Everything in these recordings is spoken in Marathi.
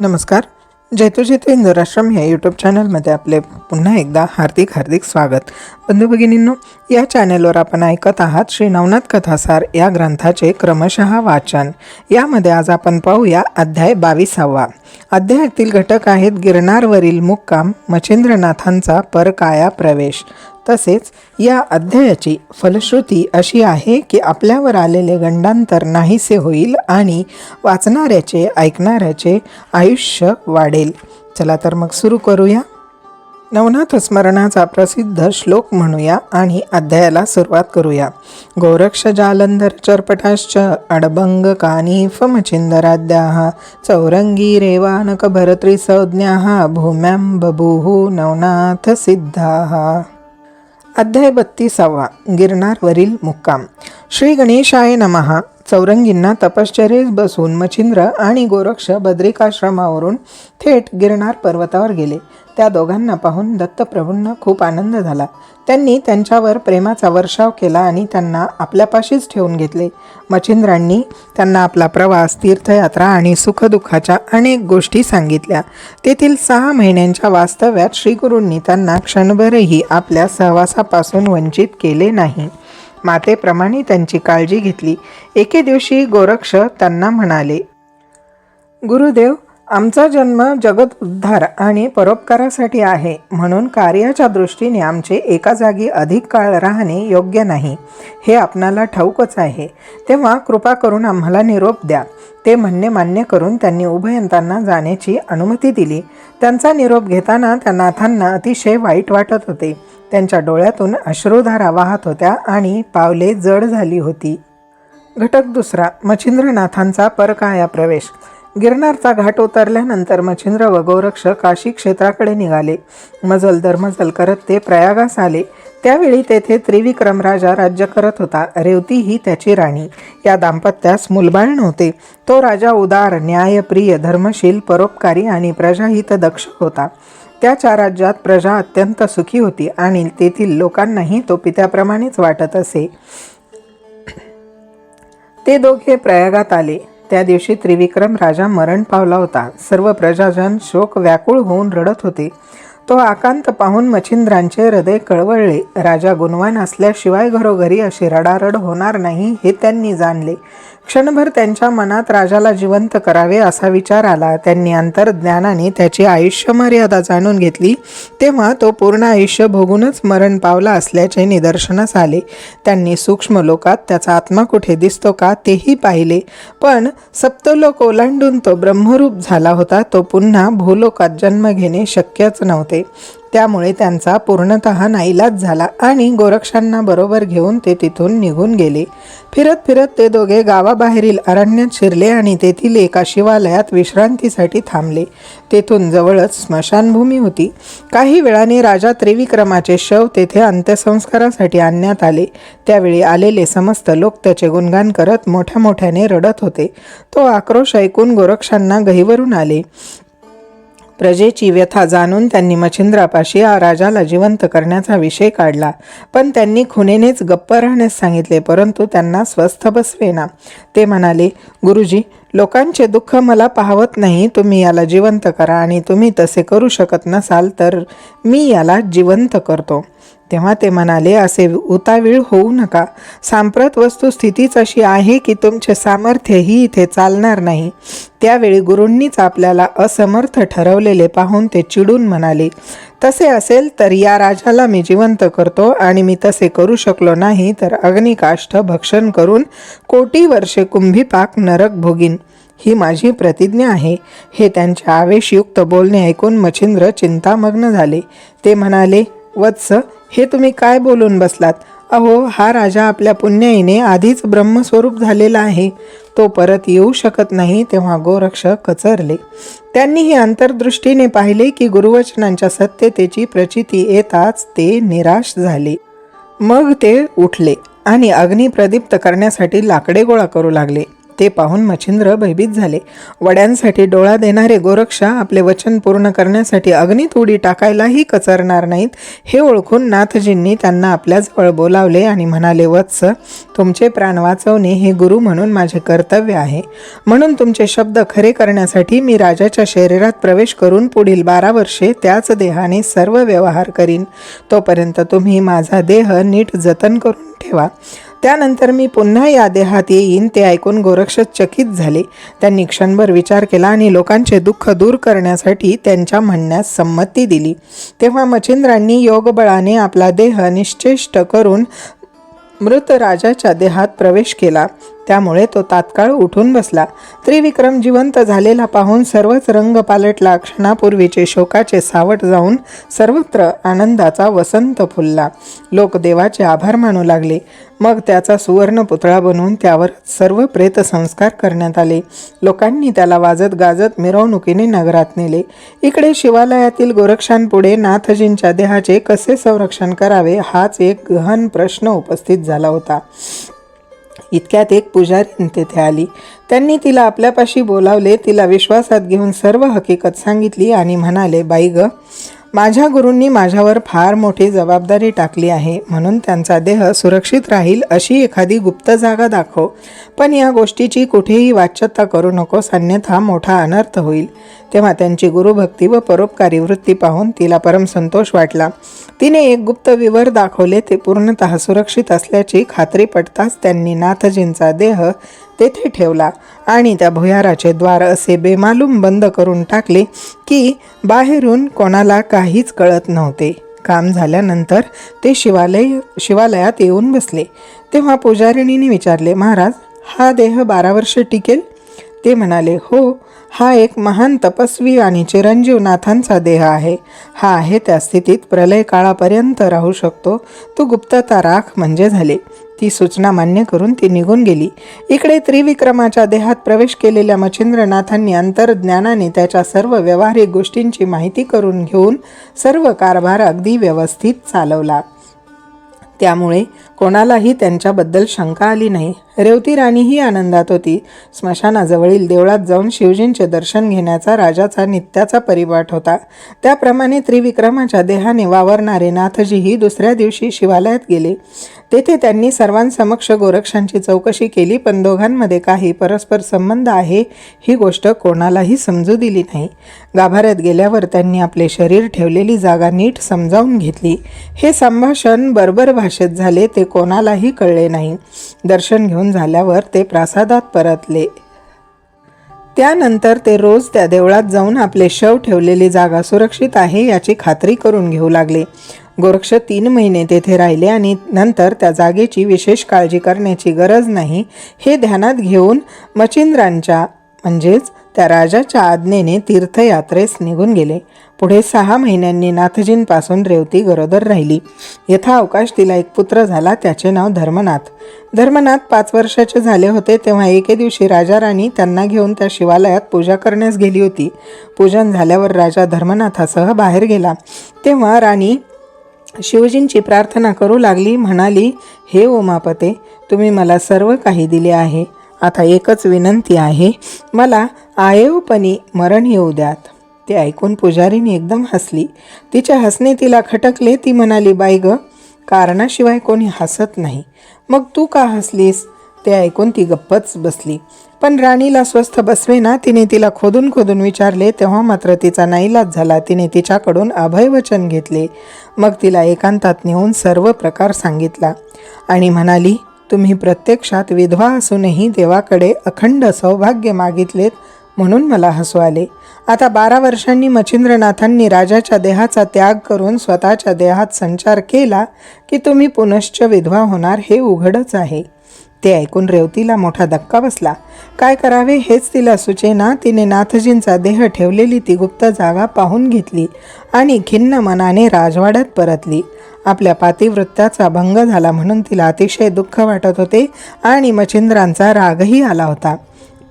नमस्कार. जैतो जैतो इंदोराश्रम या यूट्यूब चॅनलमध्ये आपले पुन्हा एकदा हार्दिक हार्दिक स्वागत. बंधू भगिनींनो या चॅनलवर आपण ऐकत आहात श्री नवनाथ कथासार या ग्रंथाचे क्रमशः वाचन. यामध्ये आज आपण पाहूया अध्याय बावीसावा. अध्यायातील घटक आहेत गिरनारवरील मुक्काम मच्छिंद्रनाथांचा परकाया प्रवेश. तसेच या अध्यायाची फलश्रुती अशी आहे की आपल्यावर आलेले गंडांतर नाहीसे होईल आणि वाचणाऱ्याचे ऐकणाऱ्याचे आयुष्य वाढेल. चला तर मग सुरू करूया. नवनाथ स्मरणाचा प्रसिद्ध श्लोक म्हणूया आणि अध्यायाला सुरुवात करूया. गोरक्ष जालंधर चर्पटाश्च अडबंग कानीफ मचिंदराद्याः चौरंगी रेवानक भरत्रिसंज्ञाः भूम्यां बभूः नवनाथ सिद्धाः। अध्याय बत्तीसावा गिरनारवरील मुक्काम. श्री गणेशाय नमहा चौरंगींना तपश्चर्येत बसून मच्छिंद्र आणि गोरक्ष बद्रिकाश्रमावरून थेट गिरनार पर्वतावर गेले. त्या दोघांना पाहून दत्तप्रभूंना खूप आनंद झाला. त्यांनी त्यांच्यावर प्रेमाचा वर्षाव केला आणि त्यांना आपल्यापाशीच ठेवून घेतले. मच्छिंद्रांनी त्यांना आपला प्रवास तीर्थयात्रा आणि सुखदुःखाच्या अनेक गोष्टी सांगितल्या. तेथील सहा महिन्यांच्या वास्तव्यात श्रीगुरूंनी त्यांना क्षणभरही आपल्या सहवासापासून वंचित केले नाही. मातेप्रमाणे त्यांची काळजी घेतली. एके दिवशी गोरक्ष त्यांना म्हणाले गुरुदेव आमचा जन्म जगत उद्धार आणि परोपकारासाठी आहे म्हणून कार्याच्या दृष्टीने आमचे एका जागी अधिक काळ राहणे योग्य नाही. हे आपणाला ठाऊकच आहे. तेव्हा कृपा करून आम्हाला निरोप द्या. ते म्हणणे मान्य करून त्यांनी उभयंतांना जाण्याची अनुमती दिली. त्यांचा निरोप घेताना त्या नाथांना अतिशय वाईट वाटत होते. त्यांच्या डोळ्यातून अश्रुधारा वाहत होत्या आणि पावले जड झाली होती. घटक दुसरा मच्छिंद्रनाथांचा परकाया प्रवेश. गिरनारचा घाट उतरल्यानंतर मच्छिंद्र व गोरक्ष काशी क्षेत्राकडे निघाले. मजल दरमजल करत ते प्रयागास आले. त्यावेळी तेथे त्रिविक्रम राजा राज्य करत होता. रेवती ही त्याची राणी. या दाम्पत्यास मुलबाळ नव्हते. तो राजा उदार न्यायप्रिय धर्मशील परोपकारी आणि प्रजाहित दक्ष होता. त्याच्या राज्यात प्रजा अत्यंत सुखी होती आणि तेथील लोकांनाही तो पित्याप्रमाणेच वाटत असे. ते दोघे प्रयागात आले. त्या दिवशी त्रिविक्रम राजा मरण पावला होता. सर्व प्रजाजन शोक व्याकुळ होऊन रडत होते. तो आकांत पाहून मच्छिंद्रांचे हृदय कळवळले. राजा गुणवान असल्याशिवाय घरोघरी अशी रडारड होणार नाही हे त्यांनी जाणले. क्षणभर त्यांच्या मनात राजाला जिवंत करावे असा विचार आला. त्यांनी अंतर्ज्ञानाने त्याची आयुष्य मर्यादा जाणून घेतली. तेव्हा तो पूर्ण आयुष्य भोगूनच मरण पावला असल्याचे निदर्शनास आले. त्यांनी सूक्ष्म लोकात त्याचा आत्मा कुठे दिसतो का तेही पाहिले. पण सप्तलोक ओलांडून तो ब्रह्मरूप झाला होता. तो पुन्हा भूलोकात जन्म घेणे शक्यच नव्हते. त्यामुळे त्यांचा पूर्णत नाईलाज झाला आणि गोरक्षांना बरोबर घेऊन ते तिथून निघून गेले. फिरत फिरत ते दोघे गावाबाहेरील अरण्यात शिरले आणि तेथील एका शिवालयात विश्रांतीसाठी थांबले. तेथून जवळच स्मशानभूमी होती. काही वेळाने राजा त्रिविक्रमाचे शव तेथे अंत्यसंस्कारासाठी आणण्यात आले. त्यावेळी आलेले समस्त लोक त्याचे गुणगान करत मोठ्या मोठ्याने रडत होते. तो आक्रोश ऐकून गोरक्षांना गहीवरून आले. प्रजेची व्यथा जाणून त्यांनी मच्छिंद्रापाशी आ राजाला जिवंत करण्याचा विषय काढला. पण त्यांनी खुनेनेच गप्प राहण्यास सांगितले परंतु त्यांना स्वस्थ बसवेना. ते म्हणाले गुरुजी लोकांचे दुःख मला पाहवत नाही. तुम्ही याला जिवंत करा आणि तुम्ही तसे करू शकत नसाल तर मी याला जिवंत करतो. तेव्हा ते म्हणाले असे उतावीळ होऊ नका. सांप्रत वस्तुस्थितीच अशी आहे की तुमचे सामर्थ्यही इथे चालणार नाही. त्यावेळी गुरूंनीच आपल्याला असमर्थ ठरवलेले पाहून ते चिडून म्हणाले तसे असेल तर या राजाला मी जिवंत करतो आणि मी तसे करू शकलो नाही तर अग्निकाष्ठ भक्षण करून कोटी वर्षे कुंभीपाक नरक भोगीन. ही माझी प्रतिज्ञा आहे. हे त्यांचे आवेशयुक्त बोलणे ऐकून मच्छिंद्र चिंतामग्न झाले. ते म्हणाले वत्स हे तुम्ही काय बोलून बसलात? अहो हा राजा आपल्या पुण्याईने आधीच ब्रह्मस्वरूप झालेला आहे. तो परत येऊ शकत नाही तेव्हा गोरक्ष कचरले. त्यांनी हे अंतर्दृष्टीने पाहिले की गुरुवचनांच्या सत्यतेची प्रचिती येताच ते निराश झाले. मग ते उठले आणि अग्नी प्रदीप्त करण्यासाठी लाकडे गोळा करू लागले. ते पाहून मच्छिंद्र भयभीत झाले. वड्यांसाठी डोळा देणारे गोरक्षा आपले वचन पूर्ण करण्यासाठी अग्नीत उडी टाकायलाही कचरणार नाहीत. हे ओळखून नाथजींनी त्यांना आपल्याजवळ बोलावले आणि म्हणाले वत्स तुमचे प्राण वाचवणे हे गुरु म्हणून माझे कर्तव्य आहे. म्हणून तुमचे शब्द खरे करण्यासाठी मी राजाच्या शरीरात प्रवेश करून पुढील बारा वर्षे त्याच देहाने सर्व व्यवहार करीन. तोपर्यंत तुम्ही माझा देह नीट जतन करून ठेवा. त्यानंतर मी पुन्हा या देहात येईन ते ऐकून गोरक्ष चकित झाले. त्यांनी क्षणभर विचार केला आणि लोकांचे दुःख दूर करण्यासाठी त्यांच्या म्हणण्यास संमती दिली. तेव्हा मच्छिंद्रांनी योगबळाने आपला देह निश्चेष्ट करून मृत राजाच्या देहात प्रवेश केला. त्यामुळे तो तात्काळ उठून बसला. त्रिविक्रम जिवंत झालेला पाहून सर्वच रंग पालटला. क्षणापूर्वीचे शोकाचे सावट जाऊन सर्वत्र आनंदाचा वसंत फुलला. लोक देवाचे आभार मानू लागले. मग त्याचा सुवर्ण पुतळा बनवून त्यावर सर्व प्रेत संस्कार करण्यात आले. लोकांनी त्याला वाजत गाजत मिरवणुकीने नगरात नेले. इकडे शिवालयातील गोरक्षांपुढे नाथजींच्या देहाचे कसे संरक्षण करावे हाच एक गहन प्रश्न उपस्थित झाला होता. इतक्यात एक पुजारी तेथे आली. त्यांनी तिला आपल्यापाशी बोलावले तिला विश्वासात घेऊन सर्व हकीकत सांगितली आणि म्हणाले बाई ग माझ्या गुरूंनी माझ्यावर फार मोठी जबाबदारी टाकली आहे म्हणून त्यांचा देह सुरक्षित राहील अशी एखादी गुप्त जागा दाखव. पण या गोष्टीची कुठेही वाच्यता करू नकोस अन्यथा मोठा अनर्थ होईल. तेव्हा त्यांची गुरुभक्ती व परोपकारी वृत्ती पाहून तिला परमसंतोष वाटला. तिने एक गुप्त विवर दाखवले ते पूर्णतः सुरक्षित असल्याची खात्री पटताच त्यांनी नाथजींचा देह तेथे ठेवला आणि त्या भुयाराचे द्वार असे बेमालूम बंद करून टाकले की बाहेरून कोणाला काहीच कळत नव्हते. काम झाल्यानंतर ते शिवालय शिवालयात येऊन बसले. तेव्हा पुजारिणीने विचारले महाराज हा देह बारा वर्ष टिकेल? ते म्हणाले हो हा एक महान तपस्वी आणि चिरंजीव नाथांचा देह आहे. हा आहे त्या स्थितीत प्रलय काळापर्यंत राहू शकतो. तो गुप्तता राख म्हणजे झाले. ती सूचना मान्य करून ती निघून गेली. इकडे त्रिविक्रमाच्या देहात प्रवेश केलेल्या मच्छिंद्रनाथांनी अंतर्ज्ञानाने त्याच्या सर्व व्यावहारिक गोष्टींची माहिती करून घेऊन सर्व कारभार अगदी व्यवस्थित चालवला. त्यामुळे कोणालाही त्यांच्याबद्दल शंका आली नाही. रेवती राणीही आनंदात होती. स्मशानाजवळील देवळात जाऊन शिवजींचे दर्शन घेण्याचा राजाचा नित्याचा परिपाठ होता. त्याप्रमाणे त्रिविक्रमाच्या देहाने वावरणारे नाथजीही दुसऱ्या दिवशी शिवालयात गेले. तेथे त्यांनी सर्वांसमक्ष गोरक्षांची चौकशी केली पण दोघांमध्ये काही परस्पर संबंध आहे ही गोष्ट कोणालाही समजू दिली नाही. गाभाऱ्यात गेल्यावर त्यांनी आपले शरीर ठेवलेली जागा नीट समजावून घेतली. हे संभाषण बरबर भाषेत झाले ते कोणालाही कळले नाही. दर्शन घेऊन झाल्यावर ते प्रासादात परतले. त्यानंतर ते रोज त्या देवळात जाऊन आपले शव ठेवलेली जागा सुरक्षित आहे याची खात्री करून घेऊ लागले. गोरक्ष तीन महिने तेथे राहिले आणि नंतर त्या जागेची विशेष काळजी करण्याची गरज नाही हे ध्यानात घेऊन मचिंद्रांच्या म्हणजेच त्या राजाच्या आज्ञेने तीर्थयात्रेस निघून गेले. पुढे सहा महिन्यांनी नाथजींपासून रेवती गरोदर राहिली. यथा अवकाश तिला एक पुत्र झाला त्याचे नाव धर्मनाथ. धर्मनाथ पाच वर्षाचे झाले होते तेव्हा एके दिवशी राजा राणी त्यांना घेऊन त्या शिवालयात पूजा करण्यास गेली होती. पूजन झाल्यावर राजा धर्मनाथासह बाहेर गेला. तेव्हा राणी शिवजींची प्रार्थना करू लागली म्हणाली हे उमापते तुम्ही मला सर्व काही दिले आहे. आता एकच विनंती आहे मला आयवपणी मरण येऊ द्यात. ते ऐकून पुजारीने एकदम हसली. तिच्या हसणे तिला खटकले ती म्हणाली बाई ग कारणाशिवाय कोणी हसत नाही. मग तू का हसलीस? ते ऐकून ती गप्पच बसली. पण राणीला स्वस्थ बसवेना तिने तिला खोदून खोदून विचारले तेव्हा मात्र तिचा नाईलाज झाला. तिने तिच्याकडून अभयवचन घेतले. मग तिला एकांतात नेऊन सर्व प्रकार सांगितला आणि म्हणाली तुम्ही प्रत्यक्षात विधवा असूनही देवाकडे अखंड सौभाग्य मागितलेत म्हणून मला हसू आले. आता बारा वर्षांनी मच्छिंद्रनाथांनी राजाच्या देहाचा त्याग करून स्वतःच्या देहात संचार केला की तुम्ही पुनश्च विधवा होणार हे उघडच आहे. ते ऐकून रेवतीला मोठा धक्का बसला. काय करावे हेच तिला सुचेना तिने नाथजींचा देह ठेवलेली ती गुप्त जागा पाहून घेतली आणि खिन्न मनाने राजवाड्यात परतली. आपल्या पातिवृत्ताचा भंग झाला म्हणून तिला अतिशय दुःख वाटत होते आणि मच्छिंद्रांचा रागही आला होता.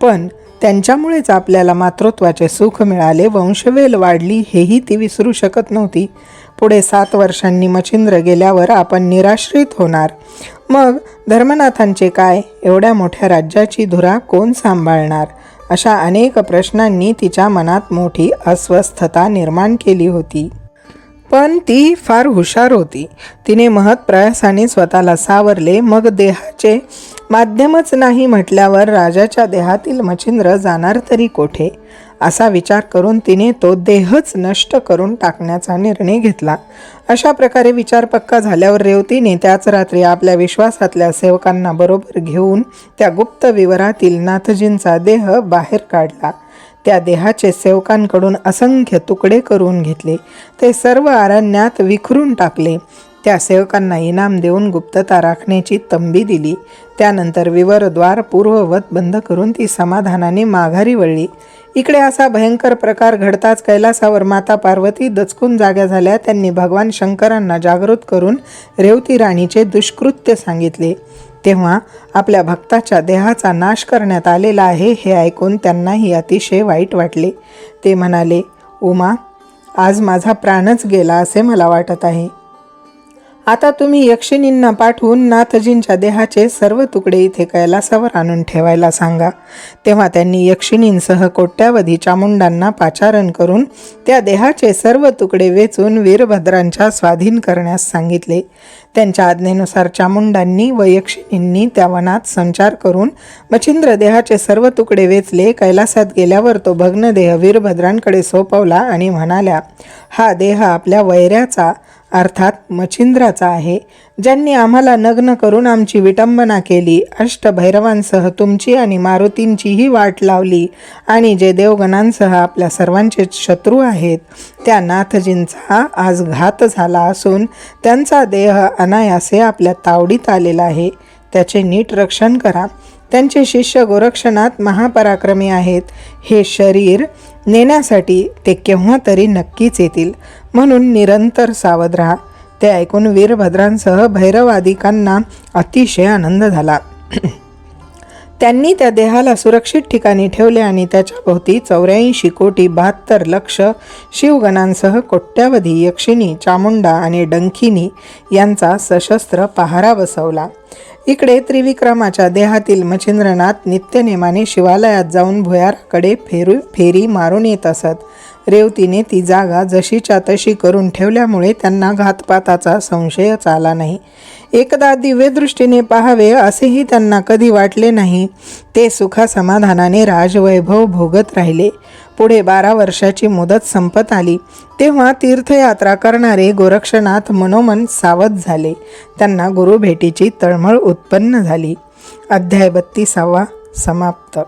पण त्यांच्यामुळेच आपल्याला मातृत्वाचे सुख मिळाले वंशवेल वाढली हेही ती विसरू शकत नव्हती. पुढे सात वर्षांनी मच्छिंद्र गेल्यावर आपण निराश्रित होणार. मग धर्मनाथांचे काय? एवढ्या मोठ्या राज्याची धुरा कोण सांभाळणार? अशा अनेक प्रश्नांनी तिच्या मनात मोठी अस्वस्थता निर्माण केली होती. पण ती फार हुशार होती. तिने महत् प्रयासाने स्वतःला सावरले. मग देहाचे माध्यमच नाही म्हटल्यावर राजाच्या देहातील मच्छिंद्र जाणार तरी कोठे? असा विचार करून तिने तो देहच नष्ट करून टाकण्याचा निर्णय घेतला. अशा प्रकारे विचार पक्का झाल्यावर रेवतीने त्याच रात्री आपल्या विश्वासातल्या सेवकांना बरोबर घेऊन त्या गुप्त विवरातील नाथजींचा देह बाहेर काढला. त्या देहाचे सेवकांकडून असंख्य तुकडे करून घेतले. ते सर्व अरण्यात विखरून टाकले. त्या सेवकांना इनाम देऊन गुप्तता राखण्याची तंबी दिली. त्यानंतर विवरद्वार पूर्ववत बंद करून ती समाधानाने माघारी वळली. इकडे असा भयंकर प्रकार घडताच कैलासावर माता पार्वती दचकून जाग्या झाल्या. त्यांनी भगवान शंकरांना जागृत करून रेवती राणीचे दुष्कृत्य सांगितले. तेव्हा आपल्या भक्ताच्या देहाचा नाश करण्यात आलेला आहे हे ऐकून त्यांनाही अतिशय वाईट वाटले. ते म्हणाले उमा आज माझा प्राणच गेला असे मला वाटत आहे. आता तुम्ही यक्षिणींना पाठवून नाथजींच्या देहाचे सर्व तुकडे इथे कैलासावर आणून ठेवायला सांगा. तेव्हा त्यांनी यक्षिणींसह कोट्यावधी चामुंडांना पाचारण करून त्या देहाचे सर्व तुकडे वेचून वीरभद्रांच्या स्वाधीन करण्यास सांगितले. त्यांच्या आज्ञेनुसार चामुंडांनी व यक्षिणींनी त्या वनात संचार करून मच्छिंद्र देहाचे सर्व तुकडे वेचले. कैलासात गेल्यावर तो भग्नदेह वीरभद्रांकडे सोपवला आणि म्हणाल्या हा देह आपल्या वैऱ्याचा अर्थात मच्छिंद्राचा आहे ज्यांनी आम्हाला नग्न करून आमची विटंबना केली अष्टभैरवांसह तुमची आणि मारुतींचीही वाट लावली आणि जे देवगणांसह आपल्या सर्वांचे शत्रू आहेत त्या नाथजींचा आज घात झाला असून त्यांचा देह अनायासे आपल्या तावडीत आलेला आहे. त्याचे नीट रक्षण करा. त्यांचे शिष्य गोरक्षणात महापराक्रमी आहेत. हे शरीर नेण्यासाठी ते केव्हा तरी नक्कीच येतील. म्हणून निरंतर सावध राहा. ते ऐकून वीरभद्रांसह भैरवादिकांना अतिशय आनंद झाला. त्यांनी त्या देहाला सुरक्षित ठिकाणी ठेवले आणि त्याच्याभोवती चौऱ्याऐंशी कोटी बहात्तर लक्ष शिवगणांसह कोट्यावधी यक्षिणी चामुंडा आणि डंखिनी यांचा सशस्त्र पहारा बसवला. इकडे त्रिविक्रमाच्या देहातील मच्छिंद्रनाथ नित्यनेमाने शिवालयात जाऊन भुयाराकडे फेरू फेरी मारून येत असत. रेवतीने ती जागा जशीच्या तशी करून ठेवल्यामुळे त्यांना घातपाताचा संशयच आला नाही. एकदा दिव्यदृष्टीने पाहावे असेही त्यांना कधी वाटले नाही. ते सुखासमाधानाने राजवैभव भोगत राहिले. पुढे बारा वर्षाची मुदत संपत आली. तेव्हा तीर्थयात्रा करणारे गोरक्षनाथ मनोमन सावध झाले. त्यांना गुरुभेटीची तळमळ उत्पन्न झाली. अध्याय बत्तीसावा समाप्त.